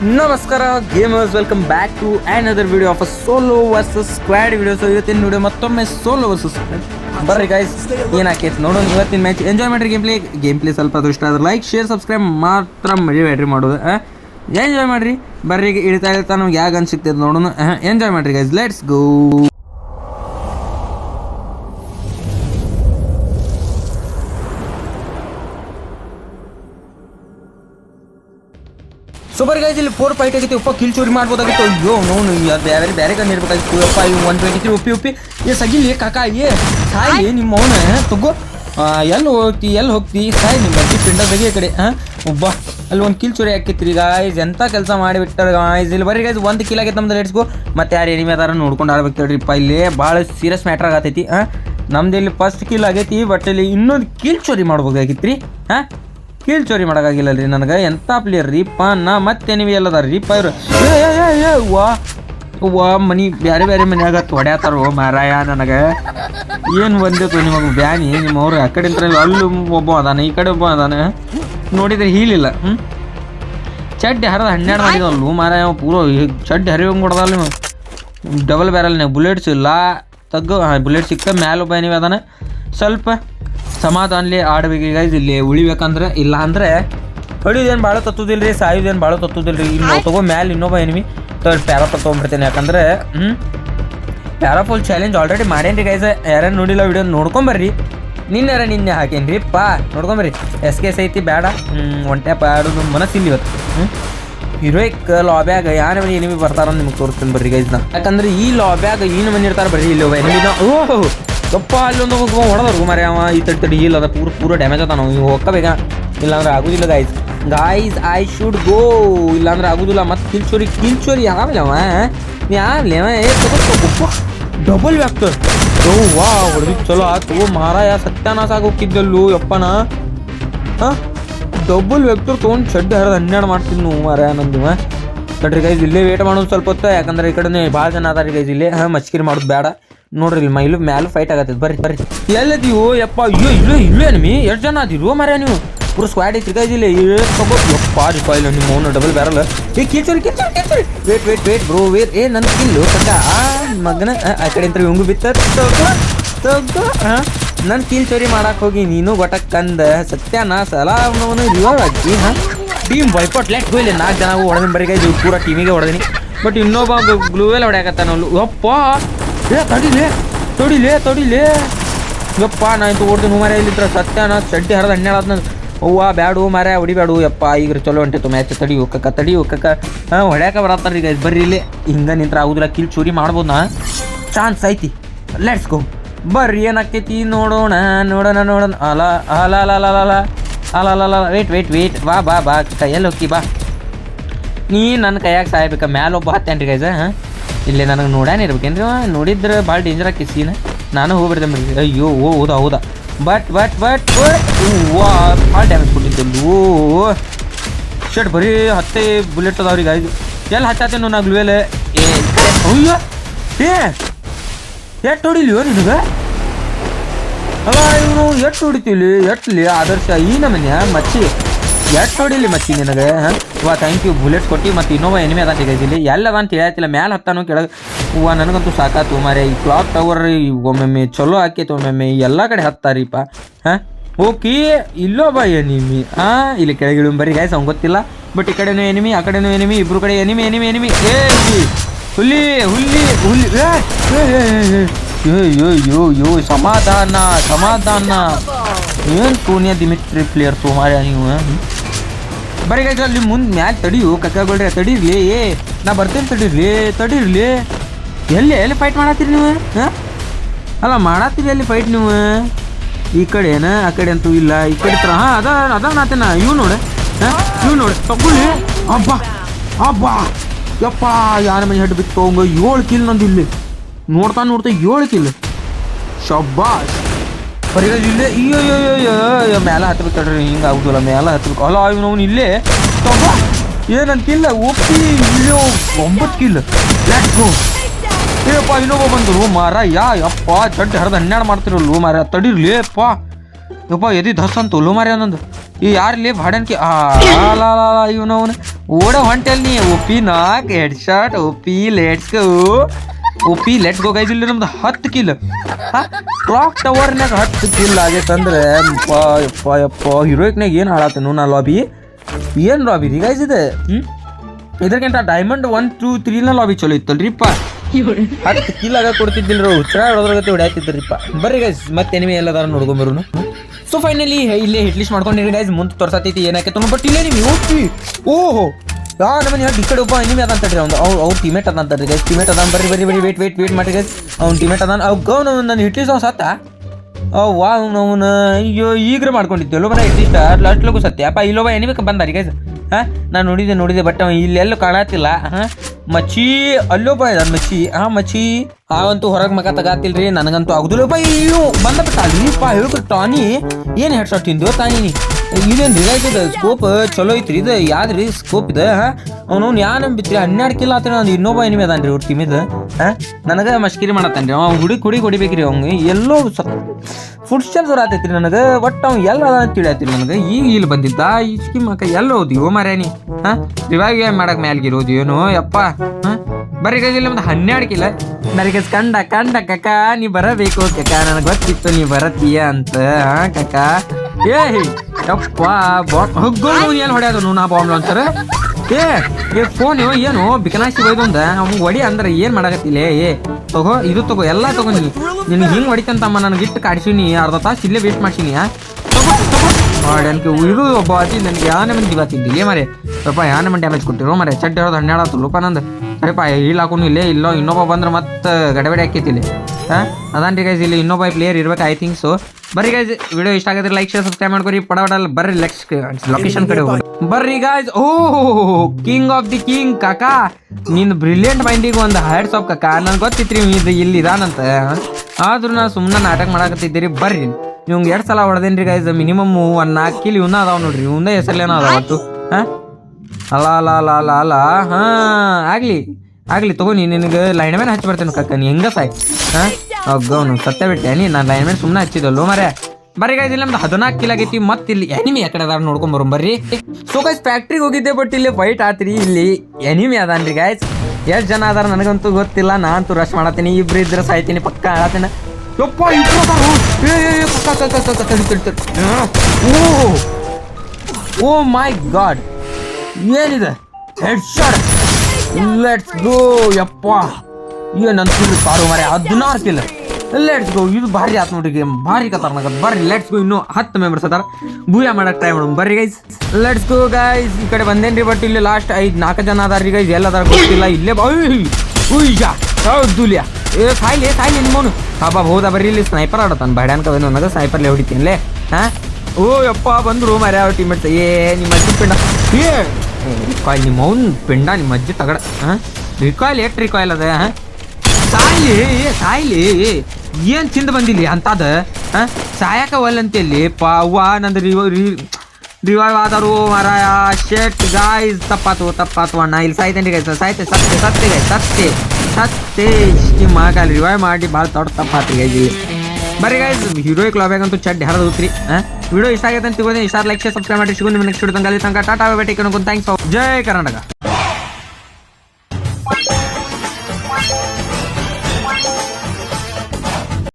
ನಮಸ್ಕಾರ gamers welcome back to and other video of solo versus squad video so ಇವತ್ತಿನ video ಮತ್ತೊಮ್ಮೆ solo versus ಬರ್ರಿ guys ಏನಾಕೈತೆ ನೋಡೋಣ ಇವತ್ತಿನ ಮ್ಯಾಚ್ ಎಂಜಾಯ್ ಮಾಡಿರಿ ಗೇಮ್ ಪ್ಲೇ ಗೇಮ್ ಪ್ಲೇ ಸ್ವಲ್ಪ ಅದು ಇಷ್ಟ ಆದ್ರೆ ಲೈಕ್ ಶೇರ್ ಸಬ್ಸ್ಕ್ರೈಬ್ ಮಾತ್ರ ಮರಿಬೇಡ್ರಿ ಮಾಡೋದು ಎಂಜಾಯ್ ಮಾಡ್ರಿ. ಬರ್ರಿ ಇಳಿತಾ ಇಳ್ತಾ ನಮ್ಗೆ ಯಾಕೆ ಗನ್ ಸಿಗ್ತದೆ ನೋಡೋಣ ಎಂಜಾಯ್ ಮಾಡ್ರಿ guys let's go super guys ಇಲ್ಲಿ ಫೋರ್ ಫೈಟ್ ಆಗಿತ್ತು ಉಪ್ಪ ಕಿಲ್ ಚೋರಿ ಮಾಡ್ಬೋದಾಗಿತ್ತು. ಅಯ್ಯೋ ನೋನು ಬೇರೆ ಬೇರೆ ಕಣ್ಣು ಇರ್ಬೇಕಾಗಿತ್ತು. ಅಪ್ಪ ಇವ್ one twenty three Uppi Uppi. ಏ ಸಗಿಲಿ ಕಾಕಾ ಏ ಸಾಯಿ ನಿಮ್ಮ ಅವನ ತಗೋ. ಎಲ್ಲಿ ಹೋಗ್ತಿ ಎಲ್ಲಿ ಹೋಗ್ತಿ? ಸಾಯಿ ನಿಮ್ಮ ಅಜ್ಜಿ ಪಿಂಡ ಬಗ್ಗೆ ಈ ಕಡೆ ಹಾಂ. ಒಬ್ಬ ಅಲ್ಲಿ ಒಂದು ಕಿಲ್ ಚೋರಿ ಹಾಕಿತ್ರಿ ಗಾಯ್ಸ್ ಎಂಥ ಕೆಲಸ ಮಾಡಿಬಿಟ್ಟಾರ ಗಾಯ್ಸ್ ಇಲ್ಲಿ ಬರೀ ಗೈಸ್ ಒಂದು ಕಿಲ್ ಆಗೈತೆ ನಮ್ದು ಲೆಟ್ಸ್ಗೋ ಮತ್ತೆ ಯಾರು ಎನಿಮಿ ಅದಾರ ನೋಡ್ಕೊಂಡು ಆಡ್ಬೇಕು ಹೇಳ್ರಿಪ್ಪ ಇಲ್ಲಿ ಭಾಳ ಸೀರಿಯಸ್ ಮ್ಯಾಟ್ರ್ ಆಗತೈತಿ ಹಾಂ. ನಮ್ದು ಇಲ್ಲಿ ಫಸ್ಟ್ ಕಿಲ್ ಆಗೈತಿ ಬಟ್ ಇಲ್ಲಿ ಇನ್ನೊಂದು ಕಿಲ್ ಚೋರಿ ರೀ ಹಾಂ. ಕೀಳ್ ಚೋರಿ ಮಾಡೋಕ್ಕಾಗಿಲ್ಲ ರೀ ನನಗೆ. ಎಂಥ ಪ್ಲೇಯರ್ ರೀಪ್ಪ ನಾ ಮತ್ತೆ ನೀವು ಎಲ್ಲದ ರೀಪ್ಪ ಇವ್ರು ವಾ ವಾ ಮನಿ ಬೇರೆ ಬೇರೆ ಮನ್ಯಾಗ ತೊಡ್ಯಾತಾರೋ ಮಾರಾಯ ನನಗೆ. ಏನು ಬಂದಿತ್ತು ನಿಮಗೆ ಬ್ಯಾನಿ? ನಿಮ್ಮವ್ರು ಆ ಕಡೆ ಅಲ್ಲಿ ಒಬ್ಬ ಅದಾನೆ ಈ ಕಡೆ ಒಬ್ಬ ಅದಾನೆ. ನೋಡಿದ್ರೆ ಹೀಲಿಲ್ಲ. ಹ್ಞೂ ಚಡ್ಡಿ ಹರಿದ ಹನ್ನೆರಡು ಮಾಡಿದಲ್ಲು ಮಾರಾಯ ಪೂರ ಚಡ್ಡಿ ಹರಿವಂಗೆ ಕೊಡ್ದಲ್ಲ ನೀವು. ಡಬಲ್ ಬ್ಯಾರಲ್ನೇ ಬುಲೆಟ್ಸ್ ಇಲ್ಲ. ತಗ್ಗು ಹಾಂ ಬುಲೆಟ್ ಸಿಕ್ಕ ಮ್ಯಾಲ ಒಬ್ಬ ನೀವು ಅದಾನೆ. ಸ್ವಲ್ಪ ಸಮಾಧಾನಲಿ ಆಡಬೇಕು. ಗೈಸ್ ಇಲ್ಲಿ ಉಳಿಬೇಕಂದ್ರೆ ಇಲ್ಲ ಅಂದ್ರೆ ಹೊಡಿಯೋದೇನು ಭಾಳ ತತ್ತುದಿಲ್ಲ ರೀ ಸಾಯೋದೇನು ಭಾಳ ತತ್ತುದಿಲ್ಲ ರೀ ಇನ್ನು ತಗೋ, ಮ್ಯಾಲೆ ಇನ್ನೊಬ್ಬ ಎನಿಮಿ ಪ್ಯಾರಾಫಲ್ ತೊಗೊಂಡ್ಬಿಡ್ತೇನೆ. ಯಾಕಂದ್ರೆ ಹ್ಞೂ ಪ್ಯಾರಾಫುಲ್ ಚಾಲೆಂಜ್ ಆಲ್ರೆಡಿ ಮಾಡೇನ್ರಿ ಗೈಸ್ ಯಾರ್ಯಾರು ನೋಡಿಲ್ಲ ವಿಡಿಯೋ ನೋಡ್ಕೊಂಬರ್ರಿ. ನಿನ್ನೆರ ನಿನ್ನೆ ಹಾಕೇನ್ರಿ? ಪಾ, ನೋಡ್ಕೊಂಬರ್ರಿ. ಎಸ್ ಕೆ ಐತಿ, ಬೇಡ. ಒನ್ ಟ್ಯಾಪ್ ಆಡೋದು ಮನಸ್ಸಿಲ್ಲ ಇವತ್ತು. ಹ್ಞೂ ಹೀರೋಯಿಕ್ ಲಾಬ್ಯಾಗ ಯಾರ ಮನೆ ಎನಿಮಿ ಬರ್ತಾರ ನಿಮ್ಗೆ ತೋರಿಸ್ತೀನಿ ಬರ್ರಿ ಗೈಸ್ನ ಯಾಕಂದ್ರೆ ಈ ಲಾಬ್ಯಾಗ ಏನು ಮನೆ ಇರ್ತಾರೆ ಬರ್ರಿ, ಇಲ್ಲಿ ಎನಿಮಿನ ಓಹ್! ಗಪ್ಪ ಅಲ್ಲೊಂದು ಹೊಡೆದ್ರು ಮರೆ ಅವ. ಈ ತಡಿ ತಡಿ, ಇಲ್ಲ ಅದ ಪೂರ ಪೂರ ಡ್ಯಾಮೇಜ್ ಅದ ನಾವು ಹೋಗ್ಬೇಕ ಇಲ್ಲಾಂದ್ರೆ ಆಗುದಿಲ್ಲ guys guys I should go ಇಲ್ಲಾಂದ್ರೆ ಆಗುದಿಲ್ಲ. ಮತ್ತೆ ಕಿಲ್ ಚೋರಿ ಕಿಲ್ ಚೋರಿ ಯಾವಲ್ಲ ಅವ ಯಾವಲ್ಲ ಅವ, ಏ, ತಗೋ ಡಬಲ್ ವ್ಯಾಕ್ಟರ್ ಓ ವಾ ಹೊಡೆದಿ, ಚಲೋ ಆತು. ಮಾರಾಯ, ಸತ್ಯಾನಾಶ ಆಗೋಕಿದ್ದಲ್ಲು ಯಪ್ಪನ. ಹಾಂ? ಡಬಲ್ ವ್ಯಾಕ್ಟರ್ ತೊಗೊಂಡು ಶೆಡ್ ಹರಿದು ಹನ್ನೆರಡು ಮಾಡ್ತೀನಿ ನೀವು ಮಾರ ನಂದು ಕಡ್ರಿ ಗೈಸ್ ಇಲ್ಲೇ ವೇಟ್ ಮಾಡೋದು ಸ್ವಲ್ಪ ಹೊತ್ತು. ಯಾಕಂದ್ರೆ ಈ ಕಡೆ ಭಾಳ ಜನ ಅದಾರ ಗೈಸ್ ಇಲ್ಲೇ. ಹಾಂ ಮಚ್ಕಿರಿ ಮಾಡೋದು ಬೇಡ. ನೋಡ್ರಿ ಇಲ್ಲಿ ಮೈಲು ಮ್ಯಾಲು ಫೈಟ್ ಆಗತ್ತೆ. ಬರ್ರಿ ಬರ್ರಿ. ಎಲ್ಲದೀವು ಯಪ್ಪ ಅಯ್ಯೋ ಇಲ್ಲೇ ಇಲ್ಲೇ ನಿಮಿ ಎಷ್ಟು ಜನ ಅದಿರು ಮರ ನೀವು? ಪೂರ ಸ್ಕ್ವಾಡ್ ಐತಿ ಇಲ್ಲ. ತಗೋ ಇಲ್ಲ ನಿಮ್ಮ ಡಬಲ್ ಬ್ಯಾರಲ್ಲ ಏ ಕಿಚರಿ ಕಿಚರಿ wait wait wait bro wait ಏ ನನ್ನ ಕಿಲ್ಲು ಕಟ್ಟ ಆ ಮಗನ ಆ, ಕಡೆ ಅಂತ ಇವಂಗು ಬಿತ್ತ ತಗೋ ತಗೋ ನನ್ನ ಕೀಲ್ ಚೋರಿ ಮಾಡಕ್ಕೆ ಹೋಗಿ ನೀನು ಗೊಟಕ್ಕಂದ ಸತ್ಯನ ಸಲಾವನವನು ರಿವೈವ್ ಹಾಕಿ ಹಾಂ? ಟೀಮ್ ವೈಪೌಟ್ ಲೆಟ್ ಹೋಯ್ಲಿ ನಾಲ್ಕು ಜನ ಹೊಡೆದಿನ ಬರೀ ಇದು ಪೂರ ಟೀಮಿಗೆ ಹೊಡೆದಿನಿ. ಬಟ್ ಇನ್ನೊಬ್ಬ ಗ್ಲೂವೆಲ್ ಹೊಡ್ಯಾಕತ್ತಾನ ಯಪ್ಪ ಏ ತಡಿಲಿ ತೊಡಿಲಿ ತೊಡಿಲಿ ಯಪ್ಪ, ನಾ ಇಂತ ಓಡ್ತೀನಿ ಮರ ಇಲ್ಲಿದ್ರ ಸತ್ಯನ, ಚಡ್ಡಿ ಹರಿದ ಹನ್ನೆರಡು ನಾನು ಅವ್ವ, ಬ್ಯಾಡು ಮರ ಹೊಡಿಬ್ಯಾಡು ಯಪ್ಪ ಈಗ ಚಲೋ ಹೊಂಟಿತ್ತು ಮ್ಯಾಚ್ ತಡಿ ಕಕ್ಕ ತಡಿ ಕಕ್ಕ ಹಾಂ, ಹೊಡ್ಯಾಕ ಬರತ್ತಾರ ಈಗ ಬರ್ರಿ ಇಲ್ಲಿ. ಹಿಂಗೆ ನಿಂತ್ರ ಆಗುದಿಲ್ಲ ಕಿಲ್ ಚೂರಿ ಮಾಡ್ಬೋದು ನಾ ಚಾನ್ಸ್ ಐತಿ. ಲೆಟ್ಸ್ ಗೋ ಬರ್ರಿ, ಏನಾಗ್ತೈತಿ ನೋಡೋಣ ನೋಡೋಣ ನೋಡೋಣ. ಅಲ ಅಲ ಅಲ ಅಲ ಅಲ ಅಲ. ಅಲ ವೇಟ್ ವೇಟ್ ವೇಟ್ ಬಾ ಬಾ ಬಾ ಕೈಯಲ್ಲಿ ಹೋಗಿ ಬಾ. ನೀ ನನ್ನ ಕೈಯಾಗ ಸಾಯ್ಬೇಕ, ಮ್ಯಾಲೊಬ್ಬ ಹತ್ತೇನ್ರಿ ಗೈಸ ಹಾಂ? ಇಲ್ಲೇ ನನಗೆ ನೋಡ್ಯಾನ ಇರ್ಬೇಕೇನ್ರಿ ನೋಡಿದ್ರೆ ಭಾಳ ಡೇಂಜರ್ ಆಕಿ ಸೀನ್ ನಾನು ಹೋಗ್ಬಿಡ್ದೆ ಅಯ್ಯೋ, ಓ, ಹೌದಾ ಹೌದಾ. ಬಟ್ ಬಟ್ ಬಟ್ ವಾ ಭಾಳ ಡ್ಯಾಮೇಜ್ ಕೊಟ್ಟಿದ್ದೆ ಓ ಶರ್ಟ್ ಬರೀ ಹತ್ತೆ ಬುಲೆಟ್ ಅದಾವ್ರಿ ಗಾಯ್ದು ಎಲ್ಲಿ ಹತ್ತಾತೇನು ನಾ ಗ್ಲುವೆಲ್ ಏ ಅಯ್ಯೋ. ಏ ಎಷ್ಟು ಹೊಡಿಲಿಯೋ ನಿನಗೆ? ಅಲ್ಲ ಇವನು ಎಷ್ಟು ಹೊಡಿತೀವಿ ಎಟ್ಲಿ? ಆದರ್ಶ ಈ ನಮ್ಮನೆ ಮಚ್ಚಿ. ಎಷ್ಟು ಹೊಡಿಲಿ ಮಚ್ಚಿ ನಿನಗೆ ಹಾಂ? ವಾ ಥ್ಯಾಂಕ್ ಯು ಬುಲೆಟ್ಸ್ ಕೊಟ್ಟು ಮತ್ತು ಇನ್ನೋವ ಎನಿಮೆ ಅದಾನ ಸಿಗೈತಿಲಿ ಎಲ್ಲದ ಅಂತ ತಿಳಿಯತ್ತಿಲ್ಲ ಮ್ಯಾಲೆ ಹತ್ತಾನು ಕೆಳಗೆ ಹೂವ ನನಗಂತೂ ಸಾಕಾತು ಮಾರೆ ಈ ಕ್ಲಾಕ್ ಟವರ್ ಒಮ್ಮೊಮ್ಮೆ ಚಲೋ ಆಕೈತೆ ಒಮ್ಮೊಮ್ಮೆ ಎಲ್ಲ ಕಡೆ ಹತ್ತಾರಿಪ್ಪ. ಹಾಂ? ಓಕೆ ಇಲ್ಲೋ ಬಾ ಎನಿಮಿ ಹಾಂ ಇಲ್ಲಿ ಕೆಳಗಿಳು ಬರೀ ಗಾಯ್ಸ್ ಅವ್ನು ಗೊತ್ತಿಲ್ಲ. ಬಟ್ ಈ ಕಡೆನೂ ಎನಿಮಿ ಆ ಕಡೆನೂ ಎನಿಮಿ ಇಬ್ರು ಕಡೆ ಎನಿಮಿ ಎನಿಮಿ ಎನಿಮಿ ಏ ಹುಲ್ಲಿ ಹುಲಿ ಹುಲ್ಲಿ. ಹುಲಿ ಏ, ಏ, ಯೋ ಯೋ ಸಮಾಧಾನ ಸಮಾಧಾನ. ಏನು ಸೋನಿಯಾ ದಿಮಿತ್ರಿ ಪ್ಲೇಯರ್ ಸೋಮಾರ ನೀವು? ಬರೀ ಗೈಸ್ ಅಲ್ಲಿ ಮುಂದೆ ಮ್ಯಾಚ್ ತಡಿಯು, ಕಕ್ಕಗೊಳ್ರಿ, ತಡೀರ್ಲಿ, ಏ, ನಾ ಬರ್ತೇನೆ ತಡೀರ್ಲಿ ತಡೀರ್ಲಿ. ಎಲ್ಲಿ ಎಲ್ಲಿ ಫೈಟ್ ಮಾಡತ್ತೀರಿ ನೀವು? ಹಾಂ? ಅಲ್ಲ, ಮಾಡತ್ತೀರಿ ಎಲ್ಲಿ ಫೈಟ್ ನೀವು? ಈ ಕಡೆ ಏನ? ಆ ಕಡೆ ಅಂತೂ ಇಲ್ಲ, ಈ ಕಡೆ ಹತ್ರ ಹಾಂ, ಅದ ಅದ ನಾತೇನ ಇವ್ ನೋಡು. ಹಾಂ? ಇವ್ ನೋಡು, ತಗೊಳ್ಳಿ. ಅಬ್ಬಾ ಅಬ್ಬಾ. ಯಪ್ಪ, ಯಾರ ಮನೆ ಹೆಡ್ ಅವಂಗ ಏಳು ಕಿಲ್ ನಂದು ಇಲ್ಲಿ. ನೋಡ್ತಾ ನೋಡ್ತಾ ಏಳು ಕಿಲ್ ಶಬ್ಬಾಸ್ ಬರೀ ಇಲ್ಲೇ, ಅಯ್ಯೋ ಅಯ್ಯೋ ಮೇಲೆ ಹತ್ಬೇಕು ತಡ್ರಿ, ಹಿಂಗೆ ಆಗುದಿಲ್ಲ ಮೇಲೆ ಹತ್ಬೇಕು. ಅಲ್ಲ ಅವ್ನು ಇಲ್ಲೇ. ತಬ್ಬ ಏನಂತ ಕಿಲ್ಲ ಒಪ್ಪಿ ಇಲ್ಲೋ, ಒಂಬತ್ತು ಕಿಲ್ ಲೆಟ್ಸ್ ಗೋ ಏಪ್ಪ, ಇನ್ನೊಬ್ಬ ಬಂದರು ಮಾರ ಯಾ ಯಪ್ಪ ಚಡ್ಡಿ ಹರಿದು ಹನ್ನೆರಡು ಮಾಡ್ತಿರಲ್ವ ಮಾರ ತಡಿರ್ಲಿ ಅಪ್ಪ ಯಪ್ಪ, ಎದಿ ಧಸ್ ಅಂತ, ಲೋ ಮಾರಿ ಅನ್ನೊಂದು ಈ ಯಾರ್ಲಿ ಭಾಡನ್ಕಿ ಆ ಇವನು ಅವನು ಓಡ ನೀ ಒಪ್ಪಿ ನಾಕ್ ಹೆಡ್ ಶಾಟ್ ಒಪ್ಪಿ ಲೆಟ್ಸ್ ಗೋ ಒಪ್ಪಿ ಲೆಟ್ಸ್ ಗೋ ಗೈಸ್ ಇಲ್ಲಿ ನಮ್ದು ಹತ್ತು ಕಿಲ್ ಕ್ಲಾಕ್ ಟವರ್ನಾಗ ಹತ್ತು ಕಿಲ್ ಆಗೈತಂದ್ರೆ, ಯಪ್ಪ ಯಪ್ಪ ಯಪ್ಪ. ಹೀರೋಯಿಕ್ನಾಗ ಏನು ಹಾಳಾತನು ನಾ ಲಾಬಿ ಏನು ಲಾಬಿ ರೀ ಗೈಸ್ ಇದೆ? ಹ್ಞೂ ಇದಕ್ಕಿಂತ ಡೈಮಂಡ್ ಒನ್ ಟೂ ತ್ರೀನ ಲಾಬಿ ಚಲೋ ಇತ್ತಲ್ರಿಪ್ಪ ಹತ್ತು ಕಿಲ್ ಆಗ ಕೊಡ್ತಿದ್ದಿಲ್ಲ ಹುಚ್ಚರ ಹೊಡೆದ್ರಗತ್ತೆ ಹೊಡ್ಯಾತಿದ್ರಿಪ್ಪ ಬರ್ರಿ ಗೈಸ್ ಮತ್ತೆ ಎನಿಮೆ ಎಲ್ಲದಾರ ನೋಡ್ಕೊಂಬರು ಸೊ ಫೈನಲಿ ಇಲ್ಲೇ ಹಿಟ್ ಲಿಸ್ಟ್ ಮಾಡ್ಕೊಂಡಿರಿ ಗೈಸ್ ಮುಂದೆ ತೋರ್ಸತೈತಿ ಏನಾಕೈತೆ ಬಟ್ ಇಲ್ಲೇ ನೀವು ಓಹೋ! ಯಾ ನಮ್ಮನೆ ಈ ಕಡೆ ಒಬ್ಬ ಎನಿಮಿ ಅದ ಅಂತಡ್ರಿ ಅವ್ನು. ಅವ್ ಅವ್ರ ಟೀಮೇಟ್ ಅದ ಅಂತಡ್ರಿ ಗೈಸ್ ಟೀಮೇಟ್ ಅದ ಬರ್ರಿ ಬರ್ರಿ ಬರ್ರಿ ವೇಟ್ ವೇಟ್ ವೇಟ್ ಮಾಡಿ ಗೈಸ್ ಅವ್ನು ಟೀಮೇಟ್ ಅದಾನ. ಅವ್ ಗವ್ ನಾವು ನನ್ನ ಹಿಟ್ ಲಿಸ್ಟ್ ಅವ್ನು ಸತ್ತ? ಅವ್ ವಾ ಅವನ ಅಯ್ಯೋ, ಈಗ್ರ ಮಾಡ್ಕೊಂಡಿದ್ದೆಲ್ಲೋ ಬರ ಇಟ್ಟಿಷ್ಟ ಲಾಸ್ಟ್ ಲಗು ಸತ್ಯ. ಅಪ್ಪ ಇಲ್ಲೊಬ್ಬ ಎನಿಮೆ ಬಂದಾರಿ ಗೈಸ್ ಹಾಂ? ನಾನು ನೋಡಿದೆ ನೋಡಿದೆ ಬಟ್ ಅವ ಇಲ್ಲೆಲ್ಲೂ ಕಾಣತ್ತಿಲ್ಲ. ಹಾಂ? ಮಚ್ಚಿ ಅಲ್ಲೊಬ್ಬ ಇದಾನ ಮಚ್ಚಿ. ಆ ಮಚ್ಚಿ ಅವಂತೂ ಹೊರಗೆ ಮಗ ತಗಾತಿಲ್ರಿ. ನನಗಂತೂ ಆಗುದಿಲ್ಲಪ್ಪ ಅಯ್ಯೋ ಬಂದ ಬಿಟ್ಟಾಲ್ರಿಪ್ಪ ಹೇಳ್ಬಿಟ್ಟು ಟಾನಿ. ಏನು ಹೆಡ್ ಶಾಟ್ ತಿಂದು ತಾನಿ ಇದೇನು ಇದೆ? ಸ್ಕೋಪ್ ಚಲೋ ಐತ್ರಿ, ಇದು ಯಾವ್ದ್ರಿ ಸ್ಕೋಪ್ ಇದೆ ಅವನು ಯಾ ನಂಬಿತ್ರಿ? ಹನ್ನೆರಡು ಕಿಲೋ ಆತ್ರಿ ನಾನು ಇನ್ನೊಬ್ಬ ಎನಿಮಿ ಇದಾನೆ ಅವ್ರ ಟೀಮಿದ ನನಗೆ ಮಷ್ಕಿರಿ ಮಾಡತ್ತಾನ್ರಿ ಅವ್ನು ಹುಡುಗಿ ಕುಡಿ ಹೊಡಿಬೇಕ್ರಿ ಅವ್ನು, ಎಲ್ಲೋ ಫುಡ್ ಸ್ಟೆಲ್ ಸರ್ ಆತೈತ್ರಿ ನನಗೆ ಒಟ್ಟು ಅವ್ನು ಎಲ್ಲ ಅದ ಅಂತ ತಿಳಿಯತ್ರಿ ನನಗೆ, ಈಗ ಇಲ್ಲಿ ಬಂದಿದ್ದ ಈಸ್ಕಿ ಮಕ್ಕ ಎಲ್ಲ ಓ ಮರ್ಯಾನಿ, ಹಾಂ? ಇವಾಗ ಮಾಡಕ್ ಮ್ಯಾಲ್ಗಿರೋದು ಏನು? ಯಪ್ಪ, ಹಾಂ? ಬರೀ ಗೈಸ್ ಇಲ್ಲಿ ಒಂದು ಹನ್ನೆರಡು ಕಿಲ ನನಗೆ ಕಂಡ ಕಂಡ, ಕಕ್ಕ, ನೀ ಬರಬೇಕು, ಕಕ್ಕ, ನನಗೆ ಗೊತ್ತಿತ್ತು, ನೀ ಬರತ್ತೀಯ ಅಂತ, ಹಾಂ, ಕಕ್ಕ? ಏ ಯಪ್ಪ ಬಾಂಬ್ ಹಗ್ಗೋಳು ಏನು ಹೊಡ್ಯಾದನು ನಾ ಬಾಂಬ್ ಲಾಂಚರ್ ಏ ಏ ಫೋನ್ ಏನು? ಬಿಕನಾಸಿ ಬೈದೊಂದ ಅವ್ನು ಹೊಡಿ ಅಂದ್ರೆ ಏನು ಮಾಡಾಕತ್ತಿಲ್ಲ ಏ, ತಗೋ, ಇದು ತಗೋ, ಎಲ್ಲ ತಗೋ ನೀ ನಿನಗೆ ಹಿಂಗೆ ಹೊಡಿತಂತಮ್ಮ ನನಗೆ ಇಟ್ಟು ಕಾಡ್ಸೀನಿ ಅರ್ಧ ತಾಸು ಇಲ್ಲೇ ವೇಟ್ ಮಾಡ್ಸೀನಿ ಅನ್ಕೆ ಇದು ಒಬ್ಬ ಅತಿ ನನಗೆ ಯಾನೆ ಮಂದಿ ಏ ಮರೆ ಸ್ವಲ್ಪ ಯಾನೆ ಮಂದಿ ಡ್ಯಾಮೇಜ್ ಕೊಟ್ಟಿರೋ? ಮರೆ ಚಡ್ಡಿ ಹೇಳೋದು ಹನ್ನೆರಡು ಲೂಪ ನಂದು. ಸರಿಪ ಇಲ್ಲ ಹಾಕೊಂಡು ಇಲ್ಲೇ, ಇಲ್ಲೋ, ಇನ್ನೊಬ್ಬ ಬಂದ್ರೆ ಮತ್ತೆ ಗಡಬಡಿ ಹಾಕೈತಿಲ್ಲಿ ಹಾಂ ಅದಾನ್ರಿ ಗೈಸ್ ಇಲ್ಲಿ ಇನ್ನೊಬ್ಬ ಪ್ಲೇಯರ್ ಇರ್ಬೇಕು ಐ ಥಿಂಕ್ ಸೊ ಬರ್ರಿ ಗೈಸ್ ವಿಡಿಯೋ ಇಷ್ಟ ಆಗಿದ್ರೆ ಲೈಕ್ ಶೇರ್ ಸಬ್ಸ್ಕ್ರೈಬ್ ಮಾಡ್ಕೊರಿ. ಪಡವಡಲ್ ಬರ್ರಿ ಲೆಕ್ಸ್ ಲೊಕೇಶನ್ ಕಡೆ ಹೋಗಿ ಬರ್ರಿ guys oh king of the king ಕಾಕಾ. ನಿನ್ ಬ್ರಿಲಿಯಂಟ್ ಮೈಂಡಿಗೆ ಒಂದು ಹ್ಯಾಡ್ಸ್ ಆಫ್ ಕಾಕಾ. ನನ್ಗೆ ಗೊತ್ತಿತ್ರಿ ಇದು ಇಲ್ಲಿ ಇದಾನಂತ. ಆದ್ರೂ ನಾ ಸುಮ್ಮನೆ ನಾಟಕ ಮಾಡಕತ್ತಿದ್ದೀರಿ, ಬರ್ರಿ. ನಿಮ್ಗೆ ಎರಡು ಸಲ ಹೊಡೆದೇನ್ರಿ ಗೈಸ್ ಮಿನಿಮಮ್ ಒಂದು ನಾಲ್ಕು ಕಿಲ್ ಇವನ್ನ ಅದಾವ ನೋಡ್ರಿ. ಇವಂದ ಹೆಸರ್ಲೇನೋ ಅದಾವತ್ತು ಹಾಂ? ಅಲ್ಲ ಅಲ್ಲ ಅಲ್ಲ ಅಲ್ಲ ಅಲ್ಲ ಹಾ, ಆಗ್ಲಿ. ಆಗ್ಲಿ, ತಗೋ ನೀ ನಿನಗೆ ಲೈನ್ ಮೇಲೆ ಹಚ್ಚಿ ಬರ್ತೇನೆ ಕಕ್ಕ ನೀ ಹೆಂಗ ಸಾಯ್? ಹಾ? ಅವನು ಸತ್ಯ ಬಿಟ್ಟೆ. ನೀ, ನಾನು ಲೈನ್ ಮೇಲೆ ಸುಮ್ಮನೆ ಹಚ್ಚಿದಲ್ಲೋ ಮರೆ ಬರೀಗ ಇಲ್ಲಿ ನಮ್ದು ಹದಿನಾಲ್ಕು ಕಿಲ್ ಆಗೈತಿ, ಮತ್ತೆ ಇಲ್ಲಿ ಎನಿಮಿ ಯಾಕಡೆ ಅದಾರ ನೋಡ್ಕೊಂಡ್ ಬರೋಣ ಬರ್ರಿ. ಸೊ ಗೈಸ್ ಫ್ಯಾಕ್ಟ್ರಿಗೆ ಹೋಗಿದ್ದೆ ಬಟ್ ಇಲ್ಲಿ ಫೈಟ್ ಆತ್ರಿ, ಇಲ್ಲಿ ಎನಿಮಿ ಅದಾನ್ರಿ ಗಾಯ್ಸ್ ಎಷ್ಟು ಜನ ಅದಾರ ನನಗಂತೂ ಗೊತ್ತಿಲ್ಲ, ನಾನಂತೂ ರಶ್ ಮಾಡತ್ತೀನಿ, ಇಬ್ರು ಇದ್ರೆ ಸಾಯ್ತೀನಿ, ಪಕ್ಕ ತಡಿ. ಓ. Oh my god. ಏನಿದೆ? ಹೆಡ್ ಶಾಟ್ ಲೆಟ್ಸ್ ಗೋ ಯಪ್ಪ. ಏನಂತ ಕಿಲ್ ಕಾರು ಮರೆ ಹದಿನಾರು ಕಿಲ್ ಲೆಟ್ಸ್ ಗೋ ಇದು ಭಾರಿ ಆತ್ ನೋಡ್ರಿ ಗೇಮ್ ಭಾರಿ ಅದ ಬರ್ರಿ ಲೆಟ್ಸ್ ಗೋ ಇನ್ನು ಹತ್ತು ಮೆಂಬರ್ಸ್ ಅದಾರ. ಭೂಯ ಮಾಡಕ್ ಟ್ರೈ ಮಾಡೋಣ, ಬರ್ರಿ ಗೈಸ್ ಲೆಟ್ಸ್ ಗೋ ಗೈಸ್ ಈ ಕಡೆ ಬಂದೇನ್ರಿ ಬಟ್ ಇಲ್ಲಿ ಲಾಸ್ಟ್ ಐದು, ನಾಲ್ಕು ಜನ ಅದಾರ ರೀ ಗೈಸ್ ಎಲ್ಲ ಅದಾರ ಗೊತ್ತಿಲ್ಲ, ಇಲ್ಲೇ ಉಯ್ಯ ಹೌದುಲ್ಯ ಏ, ಸಾಯ್ಲಿ ಸಾಯ್ಲಿ ನಿಮ್ಮವನು ಹಬ್ಬ ಹೋದ, ಬರ್ರಿ, ಇಲ್ಲಿ ಸ್ನೈಪರ್ ಆಡತಾನ. ಬಡ್ಯಾನ್ ಕದ ನನಗೆ ಸ್ನೈಪರ್ಲೆ ಹೊಡಿತೀನಿಲೇ ಹಾ? ಓ, ಯಪ್ಪ ಬಂದ್ರು ಮರ್ಯಾವ ಟೀಮೇಟ್ಸ್ ಏ, ನಿಮ್ಮ ಅಜ್ಜಿ ಏ ರಿಕಾಯ್ಲ್ ನಿಮ್ಮ ಅವ್ನ ಪಿಂಡ ನಿಮ್ಮ ಅಜ್ಜಿ ತಗಡ ಹಾಂ ರಿಕಾಯ್ಲ್ ಎಷ್ಟು ರಿಕಾಯ್ಲ್ ಅದ ಹಾಂ ಸಾಯ್ಲಿ ಸಾಯ್ಲಿ, ಏನು ತಿಂದು ಬಂದಿಲ್ಲಿ ಅಂತದ ಹಾಂ ಸಾಯಕ ಒಲ್ಲಂತೆಲ್ಲಿ ಪಾವ್ವ, ನಂದು ರಿವ ರಿವೈವ್ ಆದರು, ಮಾರಾಯ ಶೆಟ್ ಗಾಯ್ಸ್ ತಪ್ಪಾತು ತಪ್ಪಾತು ಅಣ್ಣ. ಇಲ್ಲಿ ಸಾಯ್ತೇನೆ ಗೈಸ್ ಸಾಯ್ತೆ ಸತ್ತೆ ಸತ್ತೆ ಗೈಸ್ ಸತ್ತೆ ಸತ್ತೆ ಇಷ್ಟು ಮಾಗಲ್ಲಿ ರಿವೈವ್ ಮಾಡಿ, ಭಾಳ ದೊಡ್ಡ ತಪ್ಪಾತು ಗೈಸ್ ಇಲ್ಲಿ. ಬರ್ರಿ ಗೈಸ್ ಹೀರೋಯಿಕ್ ಲಾಬ್ಯಾಗಂತೂ ಚಡ್ಡಿ ಹರಿದು ಉತ್ರಿ ವಿಡಿಯೋ ಇಷ್ಟ ಆಗೈತೆ ಅಂತ ತಿಳ್ಕೊಂಡು ಇಷ್ಟ ಲೈಕ್ ಸಬ್ಸ್ಕ್ರೈಬ್ ಮಾಡಿ ಸಿಗು ನಿಮ್ಮ ನೆಕ್ಸ್ಟ್ ವಿಡಿಯೋ ಅಲ್ಲಿ ತನಕ. ಟಾಟಾ ಬೇಟೆ ಥ್ಯಾಂಕ್ಸ್ ಜೈ ಕರ್ನಾಟಕ.